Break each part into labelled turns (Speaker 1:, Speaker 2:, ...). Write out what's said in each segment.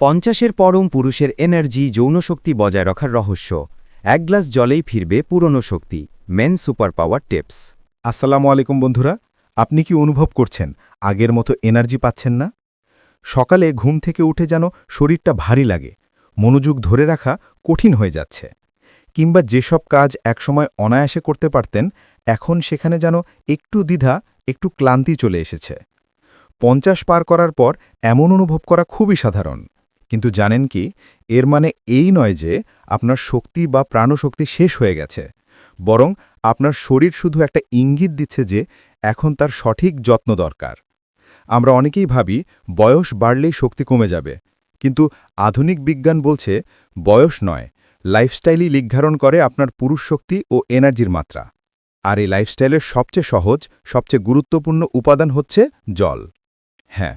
Speaker 1: পঞ্চাশের পরম পুরুষের এনার্জি যৌনশক্তি বজায় রাখার রহস্য। এক গ্লাস জলেই ফিরবে পুরনো শক্তি। মেন সুপার পাওয়ার টিপস
Speaker 2: আসসালামু আলাইকুম বন্ধুরা, আপনি কি অনুভব করছেন? আগের মতো এনার্জি পাচ্ছেন না? সকালে ঘুম থেকে উঠে যেন শরীরটা ভারী লাগে, মনোযোগ ধরে রাখা কঠিন হয়ে যাচ্ছে। কিংবা যেসব কাজ একসময় অনায়াসে করতে পারতেন, এখন সেখানে যেন একটু দ্বিধা, একটু ক্লান্তি চলে এসেছে। পঞ্চাশ পার করার পর এমন অনুভব করা খুবই সাধারণ। কিন্তু জানেন কি, এর মানে এই নয় যে আপনার শক্তি বা প্রাণশক্তি শেষ হয়ে গেছে, বরং আপনার শরীর শুধু একটা ইঙ্গিত দিচ্ছে যে এখন তার সঠিক যত্ন দরকার। আমরা অনেকেই ভাবি বয়স বাড়লেই শক্তি কমে যাবে, কিন্তু আধুনিক বিজ্ঞান বলছে বয়স নয় লাইফস্টাইলই নির্ধারণ করে আপনার পুরুষ শক্তি ও এনার্জির মাত্রা। আর এই লাইফস্টাইলের সবচেয়ে সহজ, সবচেয়ে গুরুত্বপূর্ণ উপাদান হচ্ছে জল। হ্যাঁ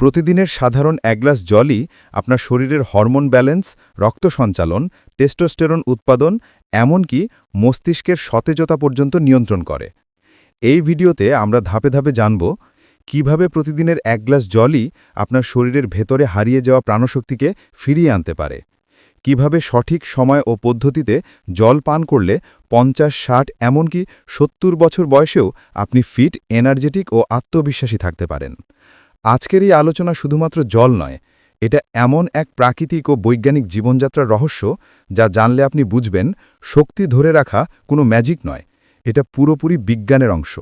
Speaker 2: প্রতিদিনের সাধারণ এক গ্লাস জলই আপনার শরীরের হরমোন ব্যালেন্স, রক্ত সঞ্চালন, টেস্টোস্টেরন উৎপাদন, এমনকি মস্তিষ্কের সতেজতা পর্যন্ত নিয়ন্ত্রণ করে। এই ভিডিওতে আমরা ধাপে ধাপে জানব কীভাবে প্রতিদিনের এক গ্লাস জলই আপনার শরীরের ভেতরে হারিয়ে যাওয়া প্রাণশক্তিকে ফিরিয়ে আনতে পারে। কীভাবে সঠিক সময় ও পদ্ধতিতে জল পান করলে পঞ্চাশ, ষাট, এমনকি সত্তর বছর বয়সেও আপনি ফিট, এনার্জেটিক ও আত্মবিশ্বাসী থাকতে পারেন। আজকের এই আলোচনা শুধুমাত্র জল নয়, এটা এমন এক প্রাকৃতিক ও বৈজ্ঞানিক জীবনযাত্রার রহস্য যা জানলে আপনি বুঝবেন শক্তি ধরে রাখা কোনো ম্যাজিক নয়, এটা পুরোপুরি বিজ্ঞানের অংশ।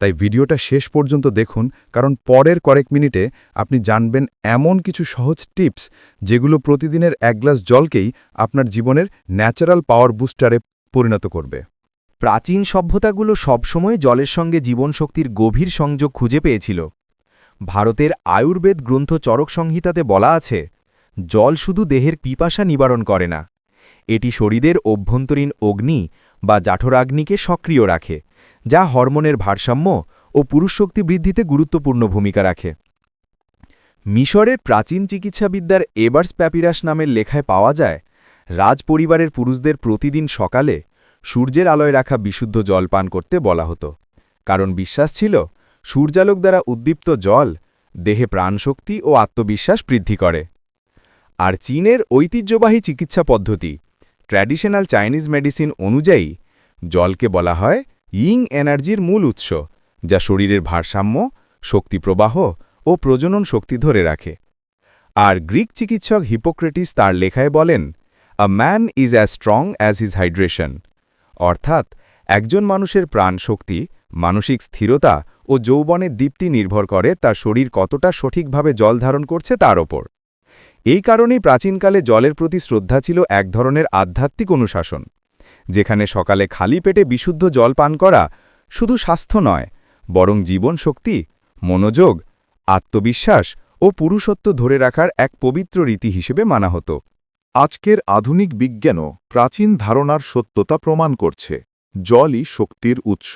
Speaker 2: তাই ভিডিওটা শেষ পর্যন্ত দেখুন, কারণ পরের কয়েক মিনিটে আপনি জানবেন এমন কিছু সহজ টিপস যেগুলো প্রতিদিনের এক গ্লাস জলকেই আপনার জীবনের ন্যাচারাল পাওয়ার বুস্টারে পরিণত করবে।
Speaker 1: প্রাচীন সভ্যতাগুলো সবসময় জলের সঙ্গে জীবনশক্তির গভীর সংযোগ খুঁজে পেয়েছিল। ভারতের আয়ুর্বেদ গ্রন্থ চরক সংহিতাতে বলা আছে, জল শুধু দেহের পিপাসা নিবারণ করে না, এটি শরীরের অভ্যন্তরীণ অগ্নি বা জাঠরাগ্নিকে সক্রিয় রাখে, যা হরমোনের ভারসাম্য ও পুরুষশক্তি বৃদ্ধিতে গুরুত্বপূর্ণ ভূমিকা রাখে। মিশরের প্রাচীন চিকিৎসাবিদ্যার এবার্স প্যাপিরাস নামের লেখায় পাওয়া যায়, রাজ পরিবারের পুরুষদের প্রতিদিন সকালে সূর্যের আলোয় রাখা বিশুদ্ধ জল পান করতে বলা হতো, কারণ বিশ্বাস ছিল সূর্যালোক দ্বারা উদ্দীপ্ত জল দেহে প্রাণশক্তি ও আত্মবিশ্বাস বৃদ্ধি করে। আর চীনের ঐতিহ্যবাহী চিকিৎসা পদ্ধতি, ট্র্যাডিশনাল চাইনিজ মেডিসিন অনুযায়ী, জলকে বলা হয় ইং এনার্জির মূল উৎস, যা শরীরের ভারসাম্য শক্তি প্রবাহ ও প্রজনন শক্তি ধরে রাখে। আর গ্রিক চিকিৎসক হিপোক্রেটিস তার লেখায় বলেন a man is as strong as his hydration অর্থাৎ, একজন মানুষের প্রাণ শক্তি মানসিক স্থিরতা ও যৌবনের দীপ্তি নির্ভর করে তার শরীর কতটা সঠিকভাবে জল ধারণ করছে তার ওপর। এই কারণেই প্রাচীনকালে জলের প্রতি শ্রদ্ধা ছিল এক ধরনের আধ্যাত্মিক অনুশাসন, যেখানে সকালে খালি পেটে বিশুদ্ধ জল পান করা শুধু স্বাস্থ্য নয়, বরং জীবন শক্তি মনোযোগ, আত্মবিশ্বাস ও পুরুষত্ব ধরে রাখার এক পবিত্র রীতি হিসেবে মানা হতো।
Speaker 3: আজকের আধুনিক বিজ্ঞানও প্রাচীন ধারণার সত্যতা প্রমাণ করছে, জলই শক্তির উৎস।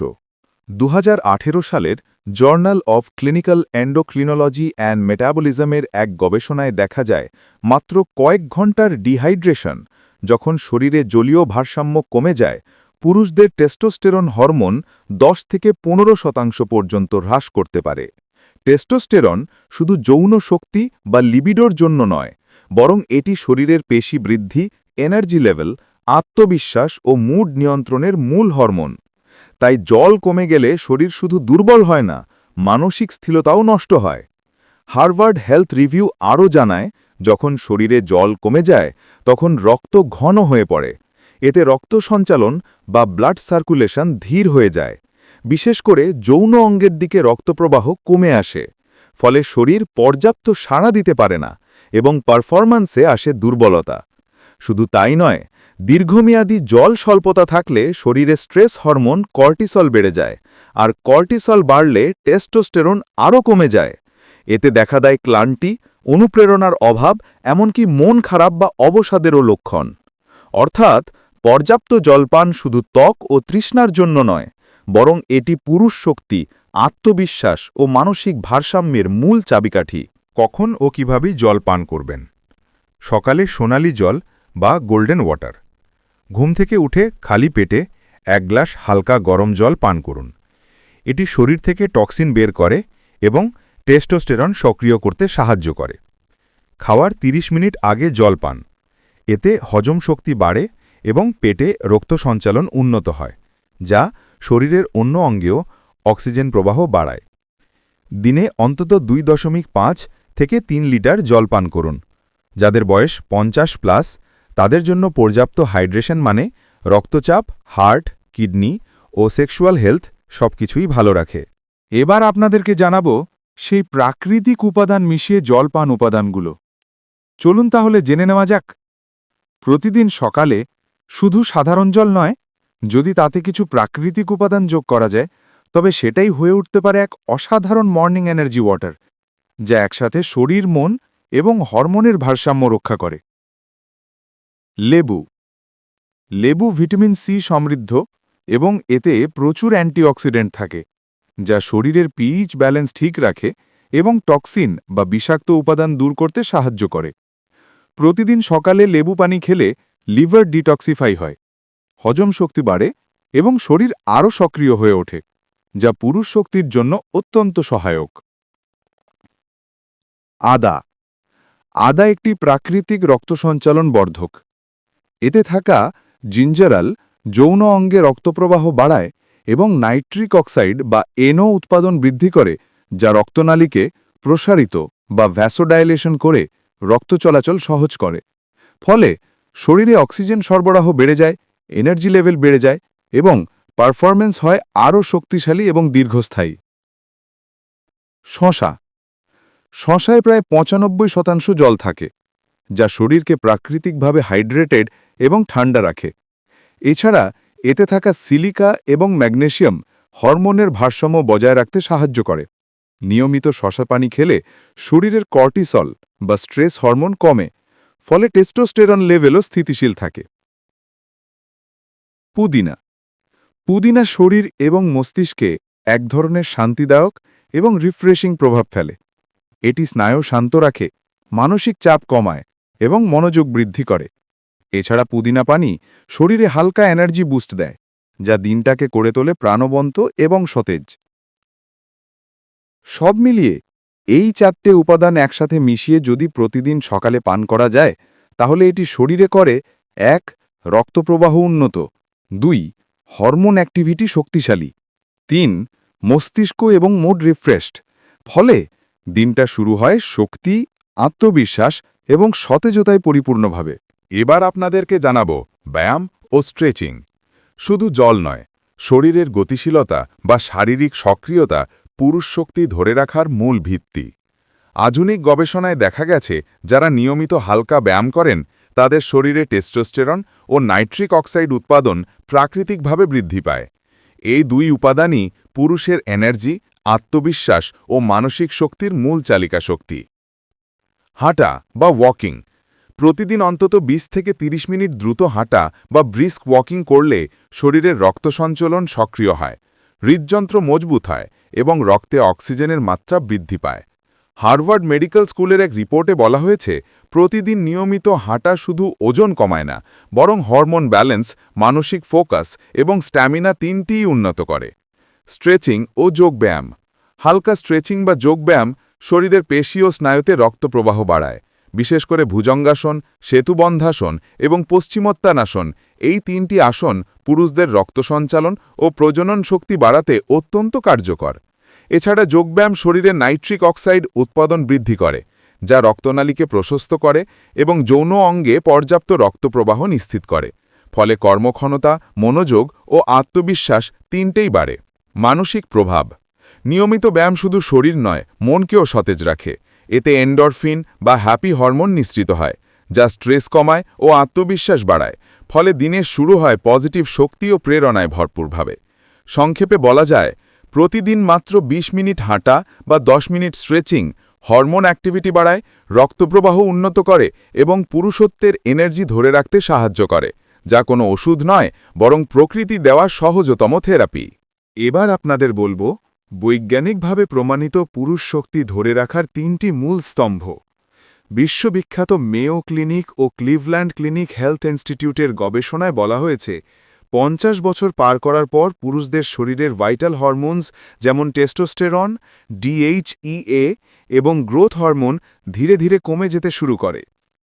Speaker 3: দু হাজার আঠেরো সালের journal of clinical endocrinology and মেটাবলিজমের এক গবেষণায় দেখা যায়, মাত্র কয়েক ঘণ্টার ডিহাইড্রেশন যখন শরীরে জলীয় ভারসাম্য কমে যায়, পুরুষদের টেস্টোস্টেরন হরমোন 10 থেকে পনেরো শতাংশ পর্যন্ত হ্রাস করতে পারে। টেস্টোস্টেরন শুধু যৌন শক্তি বা লিবিডোর জন্য নয়, বরং এটি শরীরের পেশি বৃদ্ধি এনার্জি লেভেল আত্মবিশ্বাস ও মুড নিয়ন্ত্রণের মূল হরমোন তাই জল কমে গেলে শরীর শুধু দুর্বল হয় না, মানসিক স্থিরতাও নষ্ট হয়। হার্ভার্ড হেলথ রিভিউ আরও জানায়, যখন শরীরে জল কমে যায়, তখন রক্ত ঘন হয়ে পড়ে। এতে রক্ত সঞ্চালন বা ব্লাড সার্কুলেশন ধীর হয়ে যায়। বিশেষ করে যৌন অঙ্গের দিকে রক্তপ্রবাহ কমে আসে, ফলে শরীর পর্যাপ্ত সাড়া দিতে পারে না এবং পারফরম্যান্সে আসে দুর্বলতা। শুধু তাই নয় দীর্ঘমেয়াদী জল স্বল্পতা থাকলে শরীরে স্ট্রেস হরমোন কর্টিসল বেড়ে যায়, আর কর্টিসল বাড়লে টেস্টোস্টেরন আরও কমে যায়। এতে দেখা দেয় ক্লান্তি, অনুপ্রেরণার অভাব, এমনকি মন খারাপ বা অবসাদেরও লক্ষণ। অর্থাৎ, পর্যাপ্ত জলপান শুধু ত্বক ও তৃষ্ণার জন্য নয়, বরং এটি পুরুষ শক্তি, আত্মবিশ্বাস ও মানসিক ভারসাম্যের মূল চাবিকাঠি।
Speaker 2: কখন ও কীভাবে জল পান করবেন? সকালে সোনালি জল বা গোল্ডেন ওয়াটার। ঘুম থেকে উঠে খালি পেটে এক গ্লাস হালকা গরম জল পান করুন। এটি শরীর থেকে টক্সিন বের করে এবং টেস্টোস্টেরন সক্রিয় করতে সাহায্য করে।
Speaker 1: খাওয়ার ৩০ মিনিট আগে জল পান। এতে হজম শক্তি বাড়ে এবং পেটে রক্ত সঞ্চালন উন্নত হয়, যা শরীরের অন্য অঙ্গেও অক্সিজেন প্রবাহ বাড়ায়। দিনে অন্তত দুই দশমিক পাঁচ থেকে তিন লিটার জল পান করুন, যাদের বয়স পঞ্চাশ প্লাস তাদের জন্য পর্যাপ্ত হাইড্রেশন মানে রক্তচাপ, হার্ট, কিডনি ও সেক্সুয়াল হেলথ সবকিছুই ভালো রাখে।
Speaker 3: এবার আপনাদেরকে জানাব সেই প্রাকৃতিক উপাদান মিশিয়ে জল পান উপাদানগুলো। চলুন তাহলে জেনে নেওয়া যাক। প্রতিদিন সকালে শুধু সাধারণ জল নয়, যদি তাতে কিছু প্রাকৃতিক উপাদান যোগ করা যায়, তবে সেটাই হয়ে উঠতে পারে এক অসাধারণ মর্নিং এনার্জি ওয়াটার, যা একসাথে শরীর, মন এবং হরমোনের ভারসাম্য রক্ষা করে। লেবু। লেবু ভিটামিন সি সমৃদ্ধ এবং এতে প্রচুর অ্যান্টিঅক্সিডেন্ট থাকে, যা শরীরের পিএইচ ব্যালেন্স ঠিক রাখে এবং টক্সিন বা বিষাক্ত উপাদান দূর করতে সাহায্য করে। প্রতিদিন সকালে লেবু পানি খেলে লিভার ডিটক্সিফাই হয়, হজম শক্তি বাড়ে এবং শরীর আরও সক্রিয় হয়ে ওঠে, যা পুরুষ শক্তির জন্য অত্যন্ত সহায়ক। আদা। আদা একটি প্রাকৃতিক রক্ত সঞ্চালন বর্ধক। এতে থাকা জিঞ্জারাল যৌন অঙ্গে রক্তপ্রবাহ বাড়ায় এবং নাইট্রিক অক্সাইড বা এনও উৎপাদন বৃদ্ধি করে, যা রক্তনালীকে প্রসারিত বা ভ্যাসোডাইলেশন করে রক্ত চলাচল সহজ করে। ফলে শরীরে অক্সিজেন সরবরাহ বেড়ে যায়, এনার্জি লেভেল বেড়ে যায় এবং পারফরম্যান্স হয় আরও শক্তিশালী এবং দীর্ঘস্থায়ী। শশা। শশায় প্রায় পঁচানব্বই শতাংশ জল থাকে। যা শরীরকে প্রাকৃতিকভাবে হাইড্রেটেড এবং ঠান্ডা রাখে। এছাড়া, এতে থাকা সিলিকা এবং ম্যাগনেশিয়াম হরমোনের ভারসাম্য বজায় রাখতে সাহায্য করে। নিয়মিত শশা পানি খেলে শরীরের কর্টিসল বা স্ট্রেস হরমোন কমে, ফলে টেস্টোস্টেরন লেভেলও স্থিতিশীল থাকে। পুদিনা। পুদিনা শরীর এবং মস্তিষ্কে এক ধরনের শান্তিদায়ক এবং রিফ্রেশিং প্রভাব ফেলে। এটি স্নায়ু শান্ত রাখে, মানসিক চাপ কমায় এবং মনোযোগ বৃদ্ধি করে। এছাড়া পুদিনা পানি শরীরে হালকা এনার্জি বুস্ট দেয়, যা দিনটাকে করে তোলে প্রাণবন্ত এবং সতেজ। সব মিলিয়ে এই চারটে উপাদান একসাথে মিশিয়ে যদি প্রতিদিন সকালে পান করা যায়, তাহলে এটি শরীরে করে এক, রক্তপ্রবাহ উন্নত, দুই, হরমোন অ্যাক্টিভিটি শক্তিশালী, তিন, মস্তিষ্ক এবং মুড রিফ্রেশড, ফলে দিনটা শুরু হয় শক্তি আত্মবিশ্বাস এবং সতেজতায় পরিপূর্ণভাবে।
Speaker 4: এবার আপনাদেরকে জানাব ব্যায়াম ও স্ট্রেচিং। শুধু জল নয়, শরীরের গতিশীলতা বা শারীরিক সক্রিয়তা পুরুষ শক্তি ধরে রাখার মূল ভিত্তি। আধুনিক গবেষণায় দেখা গেছে, যারা নিয়মিত হালকা ব্যায়াম করেন, তাদের শরীরে টেস্টোস্টেরন ও নাইট্রিক অক্সাইড উৎপাদন প্রাকৃতিকভাবে বৃদ্ধি পায়। এই দুই উপাদানই পুরুষের এনার্জি, আত্মবিশ্বাস ও মানসিক শক্তির মূল চালিকা শক্তি হাঁটা বা ওয়াকিং প্রতিদিন অন্তত ২০ থেকে ৩০ মিনিট দ্রুত হাঁটা বা ব্রিস্ক ওয়াকিং করলে শরীরের রক্ত সঞ্চলন সক্রিয় হয়, হৃদযন্ত্র মজবুত হয় এবং রক্তে অক্সিজেনের মাত্রা বৃদ্ধি পায়। হার্ভার্ড মেডিকেল স্কুলের এক রিপোর্টে বলা হয়েছে, প্রতিদিন নিয়মিত হাঁটা শুধু ওজন কমায় না, বরং হরমোন ব্যালেন্স, মানসিক ফোকাস এবং স্ট্যামিনা তিনটিই উন্নত করে। স্ট্রেচিং ও যোগব্যায়াম। হালকা স্ট্রেচিং বা যোগব্যায়াম শরীরের পেশি ও স্নায়ুতে রক্তপ্রবাহ বাড়ায়। বিশেষ করে ভুজঙ্গাসন, সেতুবন্ধাসন এবং পশ্চিমোত্তানাসন এই তিনটি আসন পুরুষদের রক্ত সঞ্চালন ও প্রজনন শক্তি বাড়াতে অত্যন্ত কার্যকর। এছাড়া যোগব্যায়াম শরীরে নাইট্রিক অক্সাইড উৎপাদন বৃদ্ধি করে, যা রক্তনালীকে প্রশস্ত করে এবং যৌন অঙ্গে পর্যাপ্ত রক্তপ্রবাহ নিশ্চিত করে। ফলে কর্মক্ষমতা, মনোযোগ ও আত্মবিশ্বাস তিনটেই বাড়ে। মানসিক প্রভাব নিয়মিত ব্যায়াম শুধু শরীর নয়, মনকেও সতেজ রাখে। এতে এন্ডরফিন বা হ্যাপি হরমোন নিঃসৃত হয়, যা স্ট্রেস কমায় ও আত্মবিশ্বাস বাড়ায়। ফলে দিনের শুরু হয় পজিটিভ শক্তি ও প্রেরণায় ভরপুরভাবে। সংক্ষেপে বলা যায়, প্রতিদিন মাত্র ২০ মিনিট হাঁটা বা ১০ মিনিট স্ট্রেচিং হরমোন অ্যাক্টিভিটি বাড়ায়, রক্তপ্রবাহ উন্নত করে এবং পুরুষত্বের এনার্জি ধরে রাখতে সাহায্য করে, যা কোনো ওষুধ নয়, বরং প্রকৃতি দেওয়া সহজতম থেরাপি এবার আপনাদের বলব বৈজ্ঞানিকভাবে প্রমাণিত পুরুষ শক্তি ধরে রাখার তিনটি মূল স্তম্ভ। বিশ্ববিখ্যাত মেও ক্লিনিক ও ক্লিভল্যান্ড ক্লিনিক হেলথ ইনস্টিটিউটের গবেষণায় বলা হয়েছে, পঞ্চাশ বছর পার করার পর পুরুষদের শরীরের ভাইটাল হরমোনস যেমন টেস্টোস্টেরন ডিএইচইএ এবং গ্রোথ হরমোন ধীরে ধীরে কমে যেতে শুরু করে।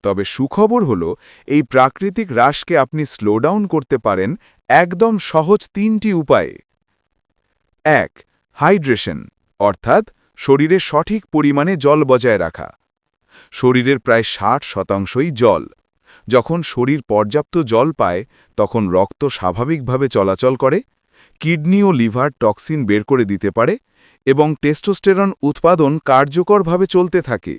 Speaker 4: তবে সুখবর হল, এই প্রাকৃতিক হ্রাসকে আপনি স্লোডাউন করতে পারেন একদম সহজ তিনটি উপায়ে। এক হাইড্রেশন, অর্থাৎ শরীরে সঠিক পরিমাণে জল বজায় রাখা। শরীরের প্রায় ষাট শতাংশই জল। যখন শরীর পর্যাপ্ত জল পায়, তখন রক্ত স্বাভাবিকভাবে চলাচল করে, কিডনি ও লিভার টক্সিন বের করে দিতে পারে এবং টেস্টোস্টেরন উৎপাদন কার্যকরভাবে চলতে থাকে।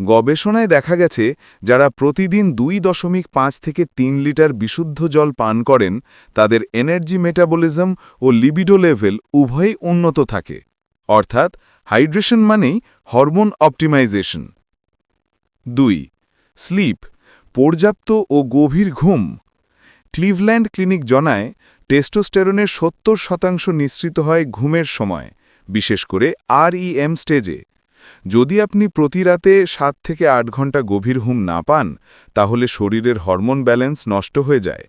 Speaker 4: গবেষণায় দেখা গেছে, যারা প্রতিদিন দুই দশমিক পাঁচ থেকে তিন লিটার বিশুদ্ধ জল পান করেন, তাদের এনার্জি মেটাবলিজম ও লিবিডো লেভেল উভয়ই উন্নত থাকে। অর্থাৎ হাইড্রেশন মানেই হরমোন অপটিমাইজেশন দুই স্লিপ পর্যাপ্ত ও গভীর ঘুম। ক্লিভল্যান্ড ক্লিনিক জনায় টেস্টোস্টেরনের সত্তর শতাংশ নিঃসৃত হয় ঘুমের সময়, বিশেষ করে আরইএম স্টেজে যদি আপনি প্রতি রাতে সাত থেকে আট ঘণ্টা গভীর হুম না পান, তাহলে শরীরের হরমোন ব্যালেন্স নষ্ট হয়ে যায়,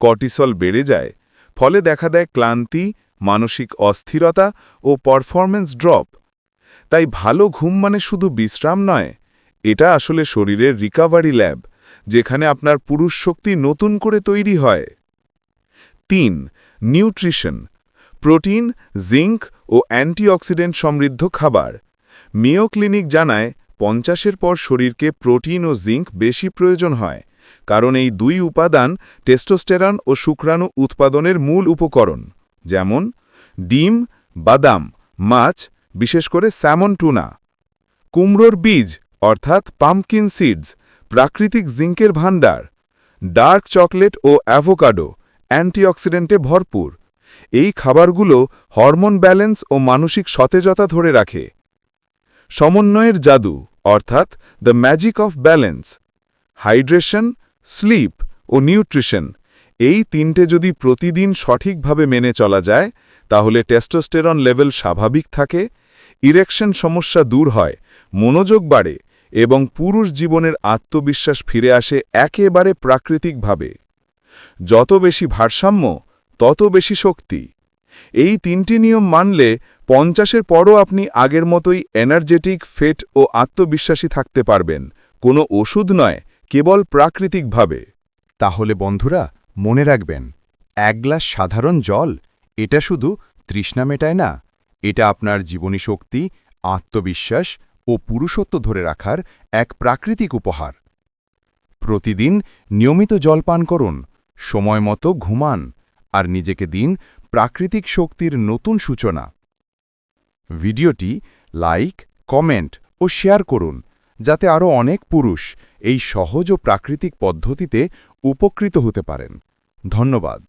Speaker 4: কর্টিসল বেড়ে যায়, ফলে দেখা দেয় ক্লান্তি, মানসিক অস্থিরতা ও পারফরম্যান্স ড্রপ। তাই ভালো ঘুম মানে শুধু বিশ্রাম নয়, এটা আসলে শরীরের রিকাভারি ল্যাব, যেখানে আপনার পুরুষ শক্তি নতুন করে তৈরি হয়। তিন, নিউট্রিশন, প্রোটিন, জিঙ্ক ও অ্যান্টিঅক্সিডেন্ট সমৃদ্ধ খাবার। মেও ক্লিনিক জানায়, পঞ্চাশের পর শরীরকে প্রোটিন ও জিঙ্ক বেশি প্রয়োজন হয়, কারণ এই দুই উপাদান টেস্টোস্টেরন ও শুক্রাণু উৎপাদনের মূল উপকরণ, যেমন ডিম, বাদাম, মাছ, বিশেষ করে স্যামন টুনা। কুমড়োর বীজ, অর্থাৎ পাম্পকিন সিডস, প্রাকৃতিক জিঙ্কের ভাণ্ডার, ডার্ক চকলেট ও অ্যাভোকাডো, অ্যান্টিঅক্সিডেন্টে ভরপুর। এই খাবারগুলো হরমোন ব্যালেন্স ও মানসিক সতেজতা ধরে রাখে। সমন্বয়ের জাদু, অর্থাৎ the magic of balance hydration sleep O nutrition এই তিনটে যদি প্রতিদিন সঠিকভাবে মেনে চলা যায়, তাহলে টেস্টোস্টেরন লেভেল স্বাভাবিক থাকে ইরেকশন সমস্যা দূর হয়, মনোযোগ বাড়ে এবং পুরুষ জীবনের আত্মবিশ্বাস ফিরে আসে একেবারে প্রাকৃতিকভাবে। যত বেশি ভারসাম্য, তত বেশি শক্তি। এই তিনটি নিয়ম মানলে পঞ্চাশের পরও আপনি আগের মতোই এনার্জেটিক ফেট ও আত্মবিশ্বাসী থাকতে পারবেন। কোনো ওষুধ নয়, কেবল প্রাকৃতিকভাবে।
Speaker 3: তাহলে বন্ধুরা, মনে রাখবেন, এক গ্লাস সাধারণ জল, এটা শুধু তৃষ্ণা মেটায় না, এটা আপনার জীবনী শক্তি, আত্মবিশ্বাস ও পুরুষত্ব ধরে রাখার এক প্রাকৃতিক উপহার। প্রতিদিন নিয়মিত জল পান করুন, সময় মতো ঘুমান, আর নিজেকে দিন প্রাকৃতিক শক্তির নতুন সূচনা। ভিডিওটি লাইক, কমেন্ট ও শেয়ার করুন, যাতে আরও অনেক পুরুষ এই সহজ ও প্রাকৃতিক পদ্ধতিতে উপকৃত হতে পারেন। ধন্যবাদ।